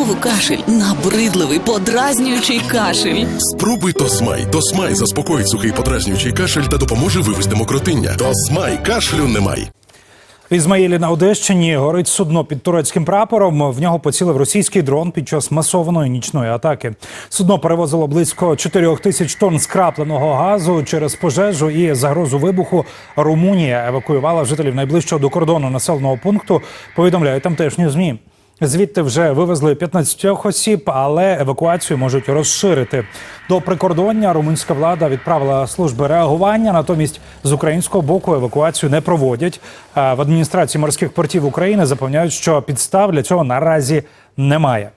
Знову кашель, набридливий, подразнюючий кашель. Спробуй Тосмай. Тосмай заспокоїть сухий подразнюючий кашель та допоможе вивести мокротиння. Тосмай кашлю немає. В Ізмаїлі на Одещині горить судно під турецьким прапором. В нього поцілив російський дрон під час масованої нічної атаки. Судно перевозило близько 4 тисяч тонн скрапленого газу через пожежу і загрозу вибуху. Румунія евакуювала жителів найближчого до кордону населеного пункту. Повідомляють тамтешні змі. Звідти вже вивезли 15 осіб, але евакуацію можуть розширити. До прикордоння румунська влада відправила служби реагування. Натомість з українського боку евакуацію не проводять. В адміністрації морських портів України запевняють, що підстав для цього наразі немає.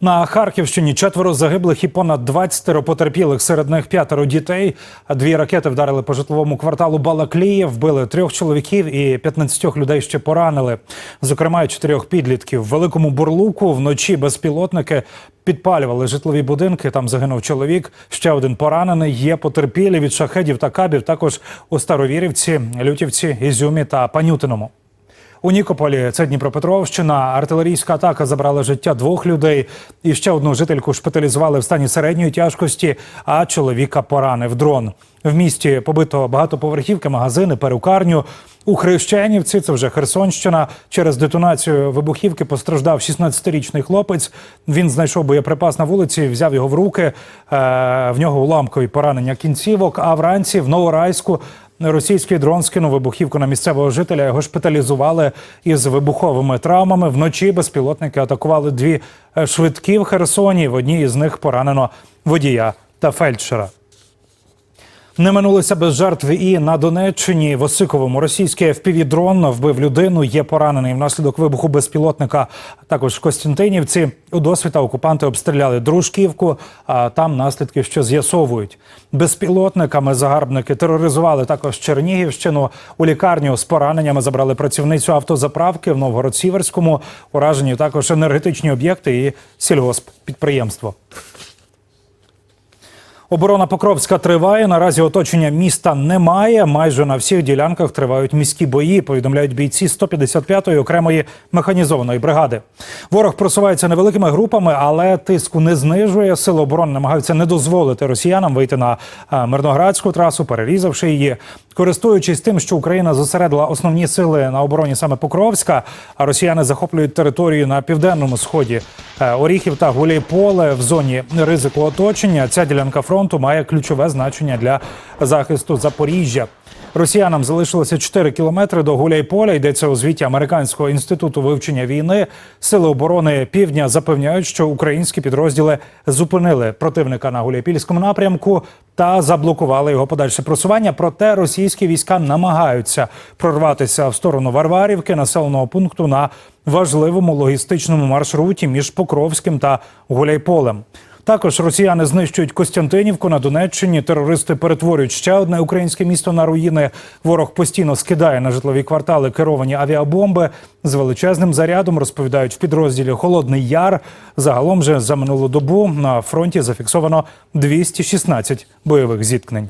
На Харківщині четверо загиблих і понад 20 потерпілих. Серед них п'ятеро дітей. Дві ракети вдарили по житловому кварталу Балакліє, вбили трьох чоловіків і 15 людей ще поранили. Зокрема, чотирьох підлітків. В великому бурлуку вночі безпілотники підпалювали житлові будинки. Там загинув чоловік. Ще один поранений. Є потерпілі від шахедів та кабів. Також у Старовірівці, Лютівці, Ізюмі та Панютиному. У Нікополі це Дніпропетровщина. Артилерійська атака забрала життя двох людей. І ще одну жительку шпиталізували в стані середньої тяжкості, а чоловіка поранив дрон. В місті побито багатоповерхівки, магазини, перукарню. У Хрещенівці, це вже Херсонщина. Через детонацію вибухівки постраждав 16-річний хлопець. Він знайшов боєприпас на вулиці, взяв його в руки. Е, В нього уламкові поранення кінцівок. А вранці в Новорайську Російський дрон скинув вибухівку на місцевого жителя. Його шпиталізували із вибуховими травмами. Вночі безпілотники атакували дві е, швидкі в Херсоні. В одній із них поранено водія та фельдшера. Не минулося без жертв і на Донеччині в Осиковому російський FPV-дрон вбив людину. Є поранений внаслідок вибуху безпілотника. Також в Костянтинівці у досвіта окупанти обстріляли дружківку. А там наслідки ще з'ясовують. Безпілотниками загарбники тероризували також Чернігівщину. У лікарню з пораненнями забрали працівницю автозаправки в Новгород-Сіверському. Уражені також енергетичні об'єкти і сільгосп підприємство. Оборона Покровська триває. Наразі оточення міста немає. Майже на всіх ділянках тривають міські бої. Повідомляють бійці 155-ї окремої механізованої бригади. Ворог просувається невеликими групами, але тиску не знижує. Сили оборони намагаються не дозволити росіянам вийти на е, мирноградську трасу, перерізавши її. Користуючись тим, що Україна зосередила основні сили на обороні саме Покровська, а росіяни захоплюють територію на південному сході е, Оріхів та Гуляйполе в зоні ризику оточення. Ця ділянка фронту має ключове значення для захисту Запоріжжя. Росіянам залишилося 4 кілометри до Гуляйполя. Йдеться у звіті Американського інституту вивчення війни. Сили оборони Півдня запевняють, що українські підрозділи зупинили противника на Гуляйпільському напрямку та заблокували його подальше просування. Проте російські війська намагаються прорватися в сторону Варварівки, населеного пункту на важливому логістичному маршруті між Покровським та Гуляйполем. Також росіяни знищують Костянтинівку на Донеччині. Терористи перетворюють ще одне українське місто на руїни. Ворог постійно скидає на житлові квартали керовані авіабомби з величезним зарядом. Розповідають в підрозділі Холодний Яр. Загалом же за минулу добу на фронті зафіксовано 216 бойових зіткнень.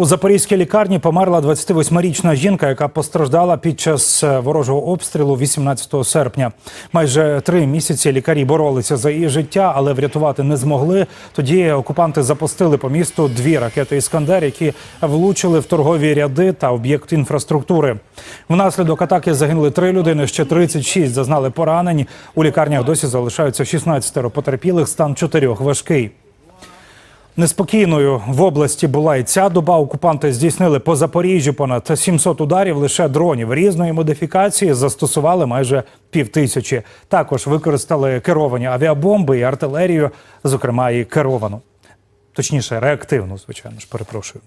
У запорізькій лікарні померла 28-річна жінка, яка постраждала під час е, ворожого обстрілу 18 серпня. Майже три місяці лікарі боролися за її життя, але врятувати не змогли. Тоді окупанти запустили по місту дві ракети Іскандер, які влучили в торгові ряди та об'єкт інфраструктури. Внаслідок атаки загинули три людини. Ще 36 зазнали поранень. У лікарнях досі залишаються 16 потерпілих. Стан чотирьох важкий. Неспокійною в області була і ця доба. Окупанти здійснили по Запоріжжю понад 700 ударів лише дронів різної модифікації. Застосували майже півтисячі. Також використали керовані авіабомби і артилерію, зокрема і керовану, точніше, реактивну, звичайно ж, перепрошую.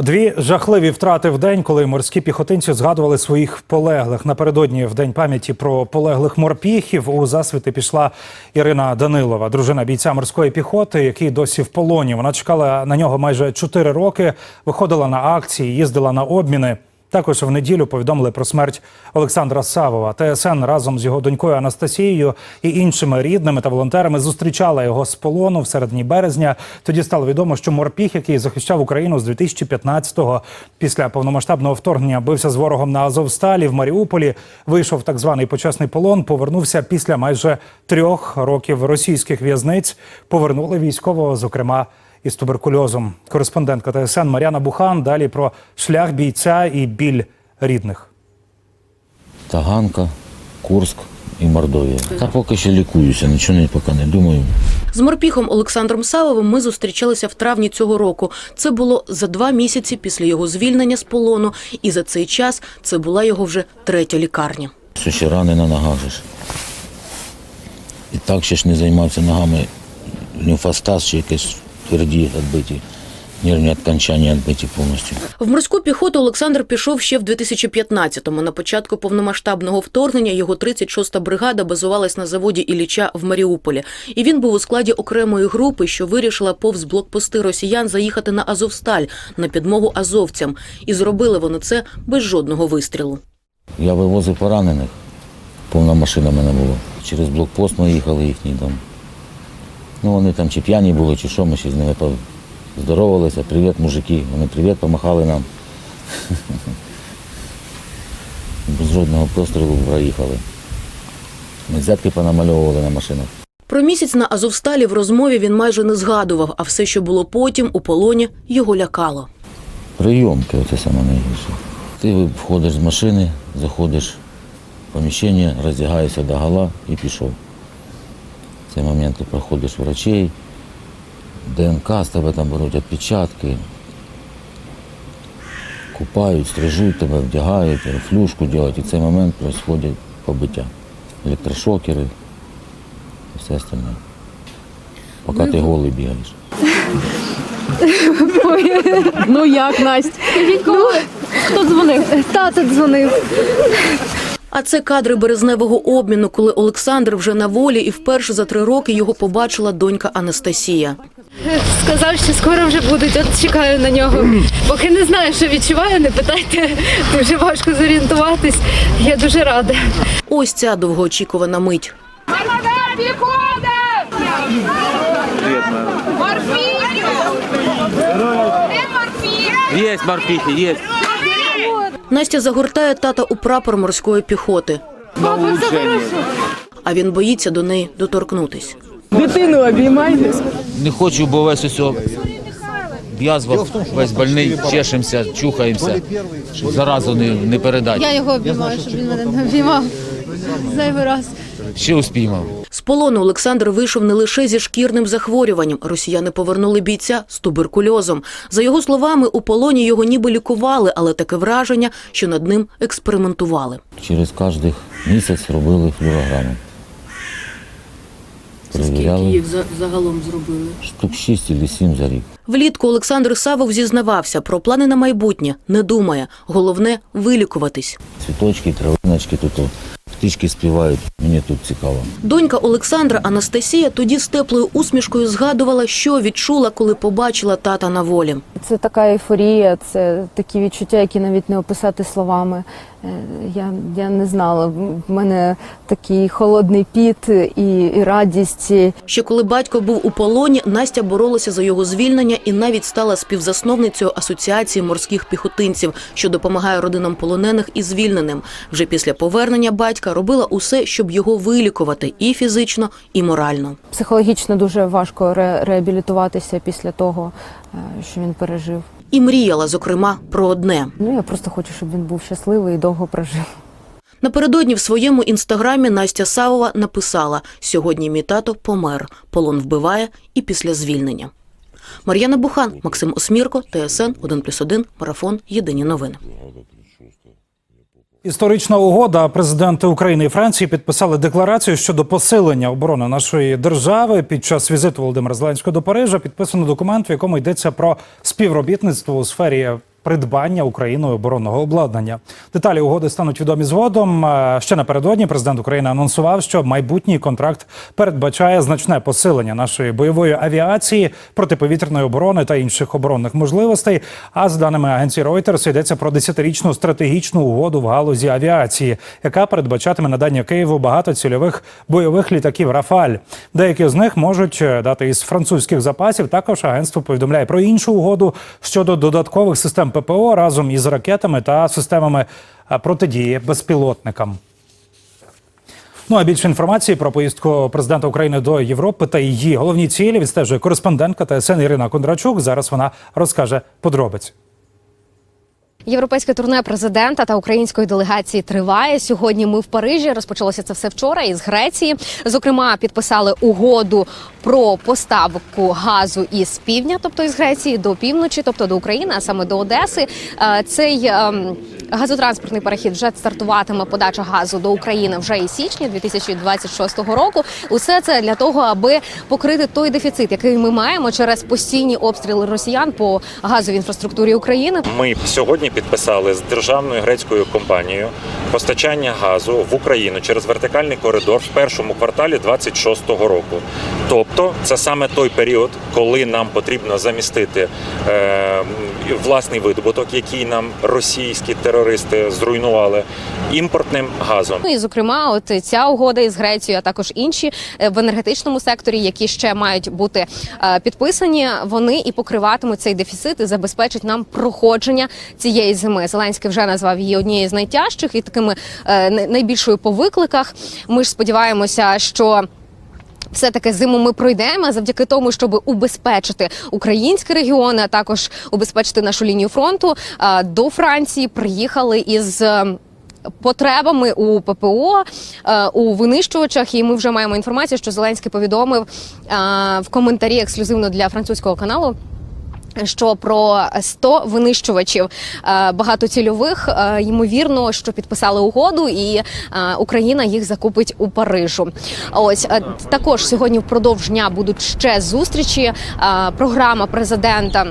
Дві жахливі втрати в день, коли морські піхотинці згадували своїх полеглих. Напередодні в день пам'яті про полеглих морпіхів у засвіти пішла Ірина Данилова, дружина бійця морської піхоти, який досі в полоні. Вона чекала на нього майже чотири роки, виходила на акції, їздила на обміни. Також в неділю повідомили про смерть Олександра Савова. ТСН разом з його донькою Анастасією і іншими рідними та волонтерами зустрічала його з полону в середині березня. Тоді стало відомо, що морпіг, який захищав Україну з 2015-го, після повномасштабного вторгнення бився з ворогом на Азовсталі в Маріуполі. Вийшов так званий почесний полон. Повернувся після майже трьох років російських в'язниць. Повернули військового, зокрема із туберкульозом. Кореспондентка ТСН Мар'яна Бухан. Далі про шлях бійця і біль рідних. Таганка, Курск і Мордовія. Та поки що лікуюся, нічого не поки не думаю. З морпіхом Олександром Савовим ми зустрічалися в травні цього року. Це було за два місяці після його звільнення з полону, і за цей час це була його вже третя лікарня. Що ще рани на ногах ж. І так ще ж не займався ногами лімфостаз чи якісь тверді відбиті, нервні відкончання відбиті повністю. В морську піхоту Олександр пішов ще в 2015-му. На початку повномасштабного вторгнення його 36-та бригада базувалась на заводі Ілліча в Маріуполі. І він був у складі окремої групи, що вирішила повз блокпости росіян заїхати на Азовсталь на підмогу азовцям. І зробили вони це без жодного вистрілу. Я вивозив поранених, повна машина в мене була. Через блокпост ми їхали їхній дом. Ну вони там чи п'яні були, чи що, ми ще з ними здоровалися. Привіт, мужики. Вони привіт, помахали нам. Без жодного пострілу проїхали. Ми взятки понамальовували на машинах. Про місяць на Азовсталі в розмові він майже не згадував, а все, що було потім у полоні, його лякало. Прийомки, оце саме найгірше. Ти входиш з машини, заходиш в поміщення, роздягаєшся до гола і пішов. Цей момент ти проходиш врачей, ДНК з тебе там беруть відпечатки, купають, стрижуть тебе, вдягають, флюшку роблять. І в цей момент відбувається побиття. Електрошокери і все остальне. Поки ти голий бігаєш. Ну як, Настя? Ну, хто дзвонив? Тато дзвонив. А це кадри березневого обміну, коли Олександр вже на волі, і вперше за три роки його побачила донька Анастасія. Сказав, що скоро вже будуть, от чекаю на нього. Поки не знаю, що відчуваю, не питайте. Дуже важко зорієнтуватись. Я дуже рада. Ось ця довгоочікувана мить. Молодая приходит! Морфин! Настя загортає тата у прапор морської піхоти, а він боїться до неї доторкнутись. Дитину Не хочу, бо весь усього язва, весь больний, чешемося, чухаємося, щоб заразу не, не передати. Я його обіймаю, щоб він мене не обіймав. Зайвий раз. Ще успіємо. З полону Олександр вийшов не лише зі шкірним захворюванням. Росіяни повернули бійця з туберкульозом. За його словами, у полоні його ніби лікували, але таке враження, що над ним експериментували. Через кожен місяць робили флюорограму. Перевіряли загалом зробили? штук 6 або 7 за рік. Влітку Олександр Савов зізнавався про плани на майбутнє. Не думає. Головне вилікуватись. Цвіточки, травиночки тут, птички співають. Мені тут цікаво. Донька Олександра Анастасія тоді з теплою усмішкою згадувала, що відчула, коли побачила тата на волі. Це така ейфорія, це такі відчуття, які навіть не описати словами. Е, Я, я не знала. В мене такий холодний піт і, і радість. Ще коли батько був у полоні, Настя боролася за його звільнення і навіть стала співзасновницею асоціації морських піхотинців, що допомагає родинам полонених і звільненим. Вже після повернення батька робила усе, щоб його вилікувати і фізично, і морально. Психологічно дуже важко ре, реабілітуватися після того, е, що він пережив. І мріяла, зокрема, про одне. Ну я просто хочу, щоб він був щасливий і довго прожив. Напередодні в своєму інстаграмі Настя Савова написала: Сьогодні мій тато помер. Полон вбиває і після звільнення. Мар'яна Бухан, Максим Осмірко, ТСН 1+,1, Марафон. Єдині новини. Історична угода. Президенти України і Франції підписали декларацію щодо посилення оборони нашої держави. Під час візиту Володимира Зеленського до Парижа підписано документ, в якому йдеться про співробітництво у сфері придбання Україною оборонного обладнання. Деталі угоди стануть відомі згодом. Е, Ще напередодні президент України анонсував, що майбутній контракт передбачає значне посилення нашої бойової авіації, протиповітряної оборони та інших оборонних можливостей. А за даними агенції Reuters, йдеться про десятирічну стратегічну угоду в галузі авіації, яка передбачатиме надання Києву багатоцільових бойових літаків Рафаль. Деякі з них можуть е, дати із французьких запасів. Також агентство повідомляє про іншу угоду щодо додаткових систем ППО разом із ракетами та системами е, протидії безпілотникам. Ну а більше інформації про поїздку президента України до Європи та її головні цілі відстежує кореспондентка ТСН Ірина Кондрачук. Зараз вона розкаже подробиці. Європейське турне президента та української делегації триває. Сьогодні ми в Парижі. Розпочалося це все вчора із Греції. Зокрема, підписали угоду про поставку газу із півдня, тобто із Греції до півночі, тобто до України, а саме до Одеси. Е, Цей ем, газотранспортний перехід вже стартуватиме подача газу до України вже із січня 2026 року. Усе це для того, аби покрити той дефіцит, який ми маємо через постійні обстріли росіян по газовій інфраструктурі України. Ми сьогодні підписали з державною грецькою компанією постачання газу в Україну через вертикальний коридор в першому кварталі 26-го року. Тобто, це саме той період, коли нам потрібно замістити е, власний видобуток, який нам російські терористи зруйнували, імпортним газом. Ну і зокрема, от ця угода із Грецією, а також інші е, в енергетичному секторі, які ще мають бути е, підписані, вони і покриватимуть цей дефіцит і забезпечать нам проходження цієї зими. Зеленський вже назвав її однією з найтяжчих і такими е, найбільшою по викликах. Ми ж сподіваємося, що. Все-таки зиму ми пройдемо завдяки тому, щоб убезпечити українські регіони, а також убезпечити нашу лінію фронту. До Франції приїхали із е, потребами у ППО е, у винищувачах. І ми вже маємо інформацію, що Зеленський повідомив е, в коментарі ексклюзивно для французького каналу. Що про 100 винищувачів е, багатоцільових е, ймовірно, що підписали угоду, і е, Україна їх закупить у Парижу. Ось також сьогодні впродовж дня будуть ще зустрічі. Програма президента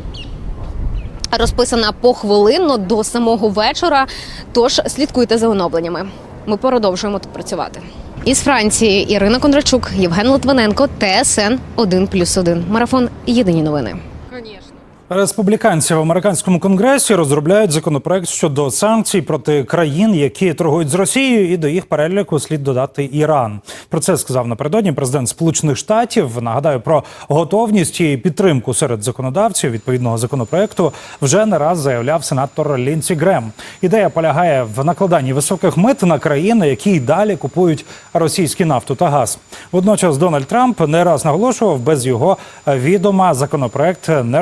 розписана похвилинно до самого вечора. Тож слідкуйте за оновленнями. Ми продовжуємо тут працювати. Із Франції Ірина Кондрачук, Євген Литвиненко, ТСН 1+,1. Марафон. Єдині новини. Республіканці в американському конгресі розробляють законопроект щодо санкцій проти країн, які торгують з Росією, і до їх переліку слід додати Іран. Про це сказав напередодні президент Сполучених Штатів. Нагадаю про готовність і підтримку серед законодавців відповідного законопроекту вже не раз заявляв сенатор Лінсі Грем. Ідея полягає в накладанні високих мит на країни, які й далі купують російську нафту та газ. Водночас Дональд Трамп не раз наголошував, без його відома законопроект не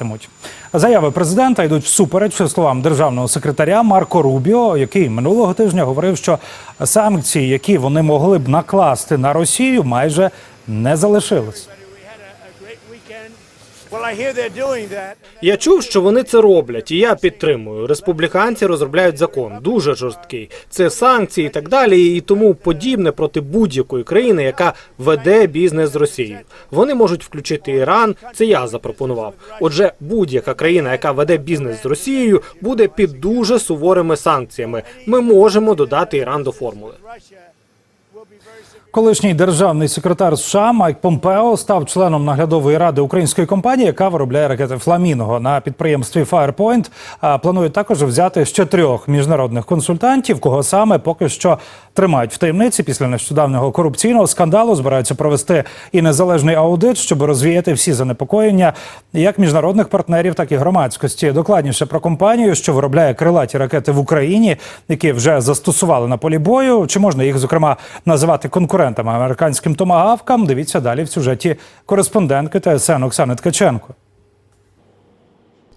розглядатимуть. Заяви президента йдуть всупереч словам державного секретаря Марко Рубіо, який минулого тижня говорив, що санкції, які вони могли б накласти на Росію, майже не залишились. Я чув, що вони це роблять, і я підтримую. Республіканці розробляють закон дуже жорсткий. Це санкції і так далі, і тому подібне проти будь-якої країни, яка веде бізнес з Росією. Вони можуть включити Іран. Це я запропонував. Отже, будь-яка країна, яка веде бізнес з Росією, буде під дуже суворими санкціями. Ми можемо додати Іран до формули. Колишній державний секретар США Майк Помпео став членом наглядової ради української компанії, яка виробляє ракети Фламінго на підприємстві Firepoint. А планують також взяти ще трьох міжнародних консультантів, кого саме поки що тримають в таємниці після нещодавнього корупційного скандалу. Збираються провести і незалежний аудит, щоб розвіяти всі занепокоєння як міжнародних партнерів, так і громадськості. Докладніше про компанію, що виробляє крилаті ракети в Україні, які вже застосували на полі бою. Чи можна їх зокрема називати конкурентами американським томагавкам? Дивіться далі в сюжеті кореспондентки ТСН Оксани Ткаченко.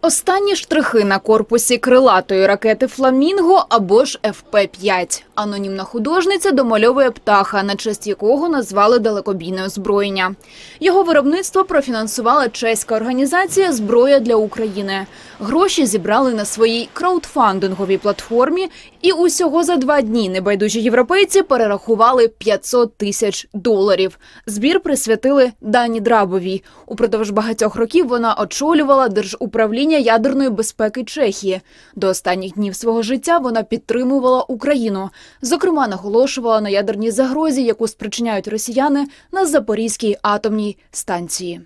Останні штрихи на корпусі крилатої ракети «Фламінго» або ж ФП-5. Анонімна художниця домальовує птаха, на честь якого назвали далекобійне озброєння. Його виробництво профінансувала чеська організація «Зброя для України». Гроші зібрали на своїй краудфандинговій платформі і усього за два дні небайдужі європейці перерахували 500 тисяч доларів. Збір присвятили Дані Драбовій. Упродовж багатьох років вона очолювала держуправління ядерної безпеки Чехії. До останніх днів свого життя вона підтримувала Україну. Зокрема, наголошувала на ядерній загрозі, яку спричиняють росіяни на Запорізькій атомній станції.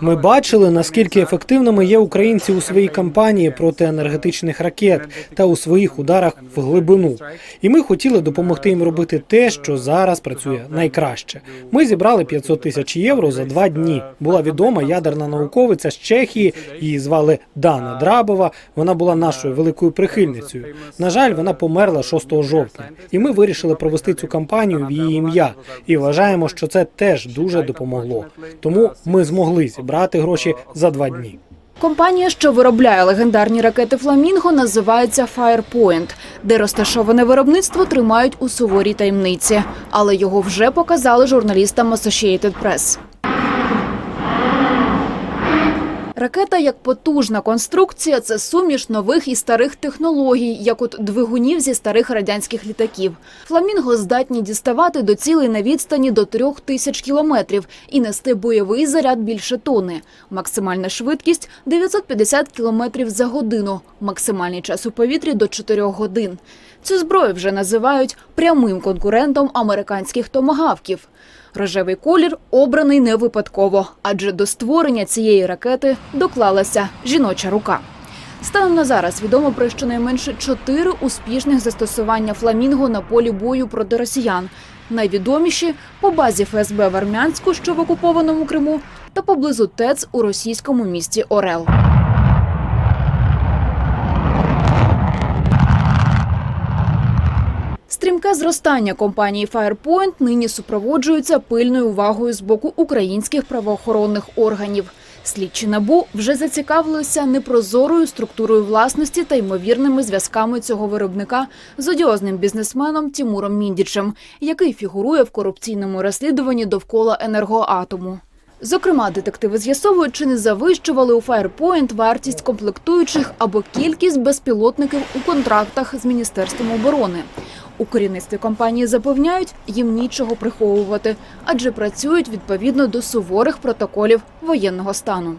Ми бачили, наскільки ефективними є українці у своїй кампанії проти енергетичних ракет та у своїх ударах в глибину. І ми хотіли допомогти їм робити те, що зараз працює найкраще. Ми зібрали 500 тисяч євро за два дні. Була відома ядерна науковиця з Чехії. Її звали Дана Драбова. Вона була нашою великою прихильницею. На жаль, вона померла 6 жовтня, і ми вирішили провести цю кампанію в її ім'я. І вважаємо, що це теж дуже допомогло. Тому ми змогли зібрати гроші за два дні. Компанія, що виробляє легендарні ракети Фламінго, називається Firepoint, де розташоване виробництво тримають у суворій таємниці, але його вже показали журналістам Associated Press. Ракета як потужна конструкція це суміш нових і старих технологій, як от двигунів зі старих радянських літаків. Фламінго здатні діставати до цілей на відстані до трьох тисяч кілометрів і нести бойовий заряд більше тони. Максимальна швидкість 950 кілометрів за годину. Максимальний час у повітрі до 4 годин. Цю зброю вже називають прямим конкурентом американських томагавків. Рожевий колір обраний не випадково, адже до створення цієї ракети доклалася жіноча рука. Станом на зараз відомо про щонайменше чотири успішних застосування фламінго на полі бою проти росіян. Найвідоміші по базі ФСБ в Армянську, що в окупованому Криму, та поблизу ТЕЦ у російському місті Орел. Стрімке зростання компанії Firepoint нині супроводжується пильною увагою з боку українських правоохоронних органів. Слідчі набу вже зацікавилися непрозорою структурою власності та ймовірними зв'язками цього виробника з одіозним бізнесменом Тімуром Міндічем, який фігурує в корупційному розслідуванні довкола енергоатому. Зокрема, детективи з'ясовують, чи не завищували у Firepoint вартість комплектуючих або кількість безпілотників у контрактах з Міністерством оборони. У керівництві компанії запевняють, їм нічого приховувати, адже працюють відповідно до суворих протоколів воєнного стану.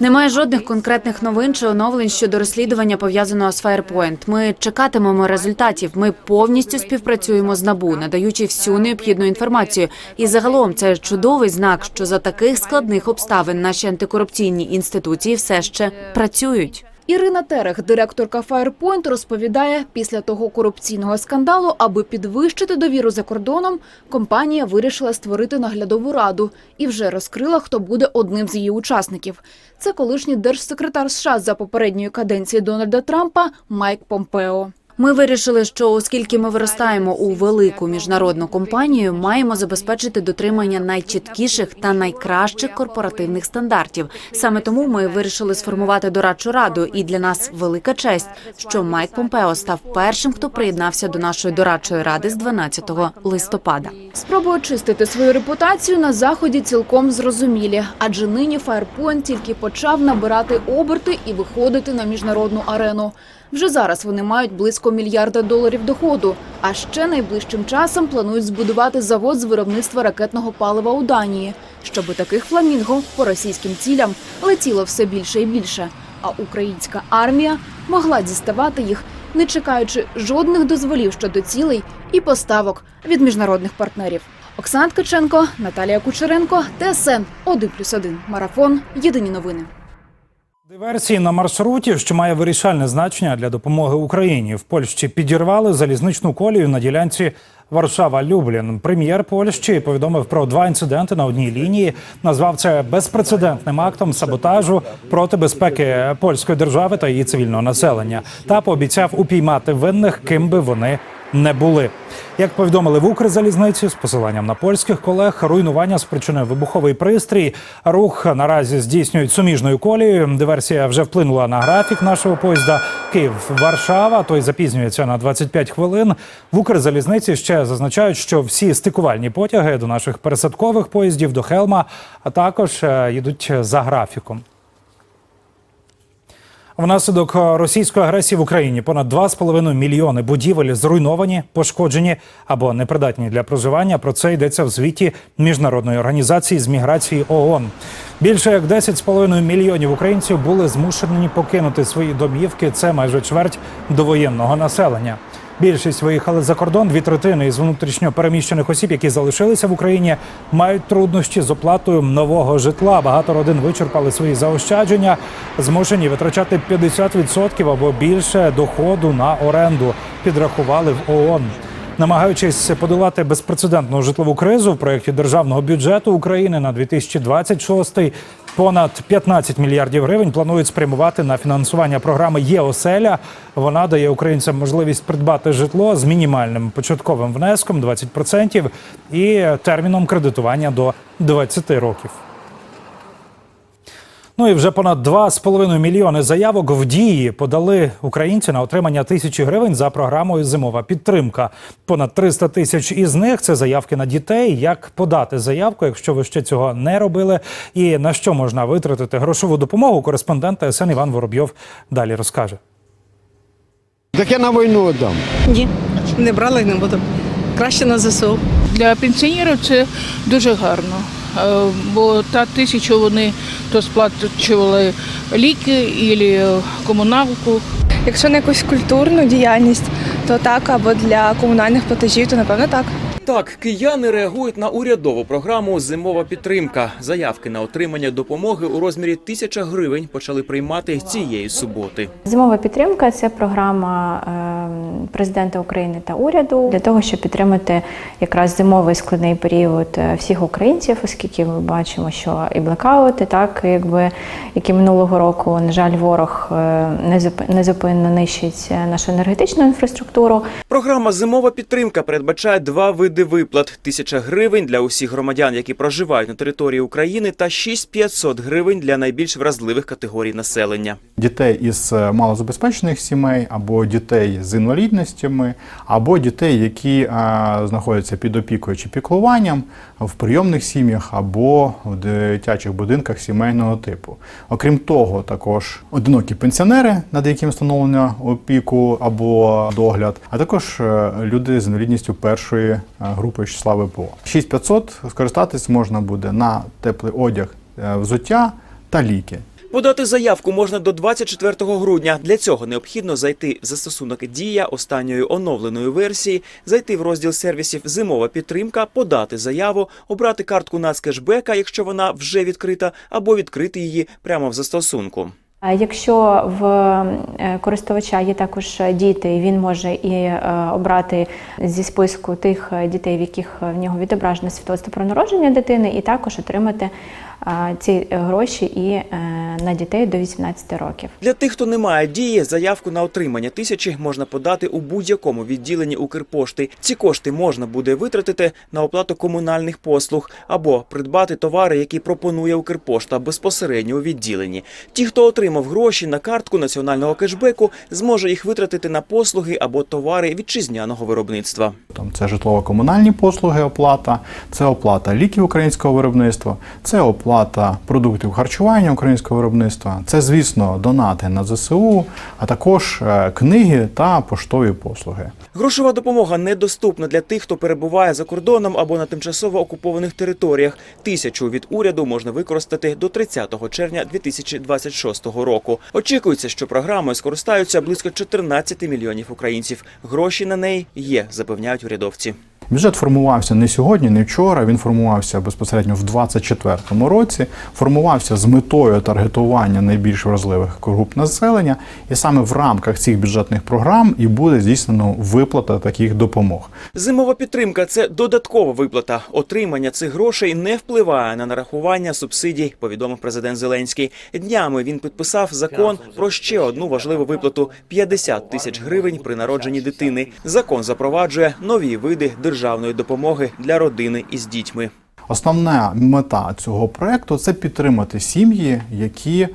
Немає жодних конкретних новин чи оновлень щодо розслідування пов'язаного з Firepoint. Ми чекатимемо результатів. Ми повністю співпрацюємо з набу, надаючи всю необхідну інформацію. І загалом це чудовий знак, що за таких складних обставин наші антикорупційні інституції все ще працюють. Ірина Терех, директорка Firepoint, розповідає, після того корупційного скандалу, аби підвищити довіру за кордоном, компанія вирішила створити наглядову раду і вже розкрила, хто буде одним з її учасників. Це колишній держсекретар США за попередньої каденції Дональда Трампа Майк Помпео. Ми вирішили, що оскільки ми виростаємо у велику міжнародну компанію, маємо забезпечити дотримання найчіткіших та найкращих корпоративних стандартів. Саме тому ми вирішили сформувати дорадчу раду, і для нас велика честь, що Майк Помпео став першим, хто приєднався до нашої дорадчої ради з 12 листопада. Спроби очистити свою репутацію на заході цілком зрозумілі, адже нині Firepoint тільки почав набирати оберти і виходити на міжнародну арену. Вже зараз вони мають близько мільярда доларів доходу. А ще найближчим часом планують збудувати завод з виробництва ракетного палива у Данії, щоб таких фламінго по російським цілям летіло все більше і більше. А українська армія могла діставати їх, не чекаючи жодних дозволів щодо цілей і поставок від міжнародних партнерів. Оксана Ткаченко, Наталія Кучеренко, ТСН 1+,1. Марафон. Єдині новини. Диверсії на маршруті, що має вирішальне значення для допомоги Україні. В Польщі підірвали залізничну колію на ділянці Варшава-Люблін. Прем'єр Польщі повідомив про два інциденти на одній лінії. Назвав це безпрецедентним актом саботажу проти безпеки польської держави та її цивільного населення. Та пообіцяв упіймати винних, ким би вони не були. Як повідомили в Укрзалізниці з посиланням на польських колег, руйнування спричинив вибуховий пристрій. Рух наразі здійснюють суміжною колією. Диверсія вже вплинула на графік нашого поїзда Київ-Варшава. Той запізнюється на 25 хвилин. В Укрзалізниці ще зазначають, що всі стикувальні потяги до наших пересадкових поїздів до Хелма, а також е, їдуть за графіком. Внаслідок е, російської агресії в Україні понад 2,5 мільйони будівель зруйновані, пошкоджені або непридатні для проживання. Про це йдеться в звіті міжнародної організації з міграції ООН. Більше як 10,5 мільйонів українців були змушені покинути свої домівки. Це майже чверть довоєнного населення. Більшість виїхали за кордон. Дві третини із внутрішньо переміщених осіб, які залишилися в Україні, мають труднощі з оплатою нового житла. Багато родин вичерпали свої заощадження, змушені витрачати 50% або більше доходу на оренду. Підрахували в ООН. Намагаючись подолати безпрецедентну житлову кризу в проєкті державного бюджету України на 2026 понад 15 мільярдів гривень планують спрямувати на фінансування програми «Є-оселя». Вона дає українцям можливість придбати житло з мінімальним початковим внеском 20% і терміном кредитування до 20 років. Ну і вже понад 2,5 мільйони заявок в дії подали українці на отримання тисячі гривень за програмою Зимова підтримка. Понад 300 тисяч із них це заявки на дітей. Як подати заявку, якщо ви ще цього не робили, і на що можна витратити грошову допомогу? Кореспондент ТСН Іван Воробйов далі розкаже. Так я на війну дам. Ні, не брала і не буду. Краще на ЗСУ. Для пенсіонерів це дуже гарно, бо та тисячу вони то сплачували ліки або комуналку. Якщо на якусь культурну діяльність, то так, або для комунальних платежів, то напевно так. Так, кияни реагують на урядову програму Зимова підтримка. Заявки на отримання допомоги у розмірі тисяча гривень почали приймати цієї суботи. Зимова підтримка це програма е, президента України та уряду для того, щоб підтримати якраз зимовий складний період е, всіх українців, оскільки ми бачимо, що і блекаути, так якби які минулого року, на жаль, ворог е, незуп- незупинно нищить е, нашу енергетичну інфраструктуру. Програма Зимова підтримка передбачає два види виплат: тисяча гривень для усіх громадян, які проживають на території України, та 6500 гривень для найбільш вразливих категорій населення. дітей із малозабезпечених сімей, або дітей з інвалідностями, або дітей, які е, знаходяться під опікою чи піклуванням в прийомних сім'ях або в дитячих будинках сімейного типу. Окрім того, також одинокі пенсіонери, над яким встановлено опіку або догляд, а також е, люди з інвалідністю першої е, групи з числа ВПО. 6500 скористатись можна буде на теплий одяг, взуття та ліки. Подати заявку можна до 24 грудня. Для цього необхідно зайти в застосунок Дія останньої оновленої версії, зайти в розділ сервісів Зимова підтримка, подати заяву, обрати картку нацкешбека, якщо вона вже відкрита, або відкрити її прямо в застосунку. Якщо в е, користувача є також діти, він може і е, обрати зі списку тих дітей, в яких в нього відображено свідоцтво про народження дитини, і також отримати ці гроші і е, на дітей до 18 років. Для тих, хто не має дії, заявку на отримання тисячі можна подати у будь-якому відділенні Укрпошти. Ці кошти можна буде витратити на оплату комунальних послуг або придбати товари, які пропонує Укрпошта безпосередньо у відділенні. Ті, хто отримав гроші на картку національного кешбеку, зможе їх витратити на послуги або товари вітчизняного виробництва. Там це житлово-комунальні послуги, оплата, це оплата ліків українського виробництва, це оплата продуктів харчування українського виробництва, це, звісно, донати на ЗСУ, а також е, книги та поштові послуги. Грошова допомога недоступна для тих, хто перебуває за кордоном або на тимчасово окупованих територіях. Тисячу від уряду можна використати до 30 червня 2026 року. Очікується, що програмою скористаються близько 14 мільйонів українців. Гроші на неї є, запевняють урядовці. Бюджет формувався не сьогодні, не вчора. Він формувався безпосередньо в 2024 році. Формувався з метою таргетування найбільш вразливих груп населення, і саме в рамках цих бюджетних програм і буде здійснено виплата таких допомог. Зимова підтримка це додаткова виплата. Отримання цих грошей не впливає на нарахування субсидій, повідомив президент Зеленський. Днями він підписав закон про ще одну важливу виплату 50 тисяч гривень при народженні дитини. Закон запроваджує нові види державної допомоги для родини із дітьми. Основна мета цього проекту це підтримати сім'ї, які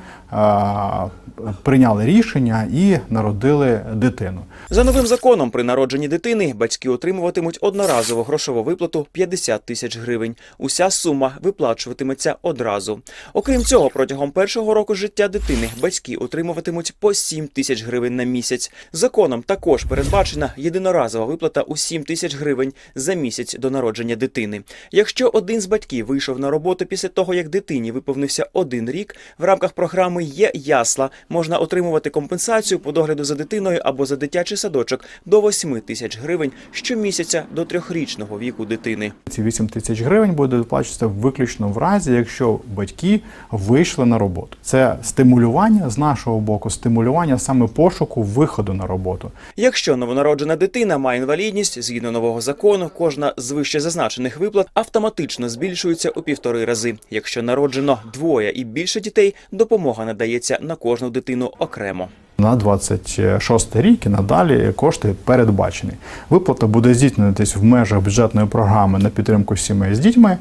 прийняли рішення і народили дитину. За новим законом, при народженні дитини батьки отримуватимуть одноразову грошову виплату 50 тисяч гривень. Уся сума виплачуватиметься одразу. Окрім цього, протягом першого року життя дитини батьки отримуватимуть по 7 тисяч гривень на місяць. Законом також передбачена єдиноразова виплата у 7 тисяч гривень за місяць до народження дитини. Якщо один з батьків вийшов на роботу після того, як дитині виповнився один рік, в рамках програми є ясла, можна отримувати компенсацію по догляду за дитиною або за дитячий садочок до 8 тисяч гривень щомісяця до трьохрічного віку дитини. Ці 8 тисяч гривень буде виплачуватися виключно в разі, якщо батьки вийшли на роботу. Це стимулювання з нашого боку, стимулювання саме пошуку виходу на роботу. Якщо новонароджена дитина має інвалідність, згідно нового закону, кожна з вище зазначених виплат автоматично збільшується у півтори рази. Якщо народжено двоє і більше дітей, допомога надається на кожну дитину окремо. На 26 рік і надалі кошти передбачені. Виплата буде здійснюватись в межах бюджетної програми на підтримку сімей з дітьми.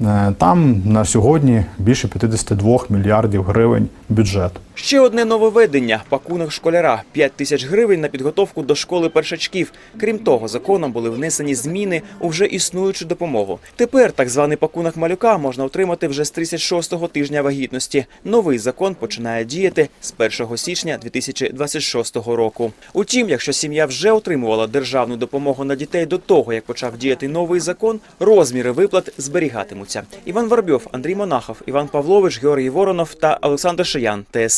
Е, Там на сьогодні більше 52 мільярдів гривень бюджет. Ще одне нововведення – пакунок школяра – 5 тисяч гривень на підготовку до школи першачків. Крім того, законом були внесені зміни у вже існуючу допомогу. Тепер так званий пакунок малюка можна отримати вже з 36-го тижня вагітності. Новий закон починає діяти з 1 січня 2026 року. Утім, якщо сім'я вже отримувала державну допомогу на дітей до того, як почав діяти новий закон, розміри виплат зберігатимуться. Іван Воробйов, Андрій Монахов, Іван Павлович, Георгій Воронов та Олександр Шиян.